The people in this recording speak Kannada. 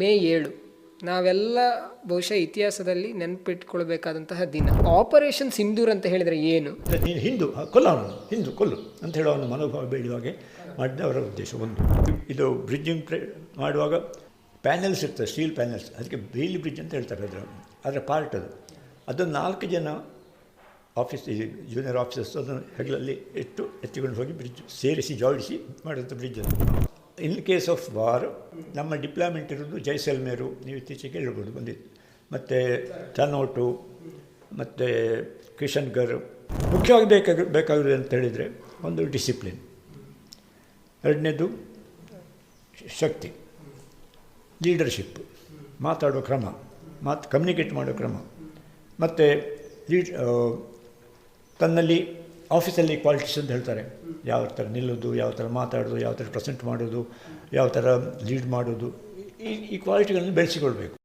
ಮೇ ಏಳು, ನಾವೆಲ್ಲ ಬಹುಶಃ ಇತಿಹಾಸದಲ್ಲಿ ನೆನಪಿಟ್ಕೊಳ್ಬೇಕಾದಂತಹ ದಿನ. ಆಪರೇಷನ್ ಸಿಂಧೂರ್ ಅಂತ ಹೇಳಿದರೆ ಏನು? ಹಿಂದೂ ಕೊಲ್ಲ ಹಿಂದೂ, ಕೊಲ್ಲು ಅಂತ ಹೇಳೋ ಒಂದು ಮನೋಭಾವ ಬೆಳೆಯುವಾಗೆ ಮಾಡಿದ ಅವರ ಉದ್ದೇಶ ಒಂದು. ಇದು ಬ್ರಿಡ್ಜಿಂಗ್ ಮಾಡುವಾಗ ಪ್ಯಾನೆಲ್ಸ್ ಇರ್ತದೆ, ಸ್ಟೀಲ್ ಪ್ಯಾನೆಲ್ಸ್. ಅದಕ್ಕೆ ಬೇಲಿ ಬ್ರಿಡ್ಜ್ ಅಂತ ಹೇಳ್ತಾರೆ ಅದರ ಅದರ ಪಾರ್ಟ್ ಅದು. ಅದನ್ನು ನಾಲ್ಕು ಜನ ಆಫೀಸ್ ಜೂನಿಯರ್ ಆಫೀಸರ್ಸ್ ಅದನ್ನು ಹೆಗಲಲ್ಲಿ ಇಟ್ಟು ಎತ್ತಿಕೊಂಡು ಹೋಗಿ ಬ್ರಿಡ್ಜ್ ಸೇರಿಸಿ, ಜೋಡಿಸಿ ಮಾಡಿದಂಥ bridge in case of war, ನಮ್ಮ ಡಿಪ್ಲಾಯ್ಮೆಂಟ್ ಇರೋದು ಜೈಸಲ್ಮೇರು, ನೀವು ಇತ್ತೀಚೆಗೆ ಹೇಳ್ಬೋದು, ಬಂದಿದ್ದು. ಮತ್ತು ತನೋಟು ಮತ್ತು ಕಿಶನ್ಗರ್, ಮುಖ್ಯವಾಗಿ ಬೇಕಾಗಿ, ಬೇಕಾಗಿರೋದು ಅಂತ ಹೇಳಿದರೆ ಒಂದು ಡಿಸಿಪ್ಲಿನ್. ಎರಡನೇದು ಶಕ್ತಿ, ಲೀಡರ್ಶಿಪ್, ಮಾತಾಡೋ ಕ್ರಮ, ಮಾತು, ಕಮ್ಯುನಿಕೇಟ್ ಮಾಡೋ ಕ್ರಮ. ಮತ್ತು ಲೀಡ್ ತನ್ನಲ್ಲಿ ಆಫೀಸಲ್ಲಿ ಕ್ವಾಲಿಟೀಸ್ ಅಂತ ಹೇಳ್ತಾರೆ. ಯಾವ ಥರ ನಿಲ್ಲೋದು, ಯಾವ ಥರ ಮಾತಾಡೋದು, ಯಾವ ಥರ ಪ್ರೆಸೆಂಟ್ ಮಾಡೋದು, ಯಾವ ಥರ ಲೀಡ್ ಮಾಡೋದು, ಈ ಈ ಕ್ವಾಲಿಟಿಗಳನ್ನು ಬೆಳೆಸಿಕೊಳ್ಬೇಕು.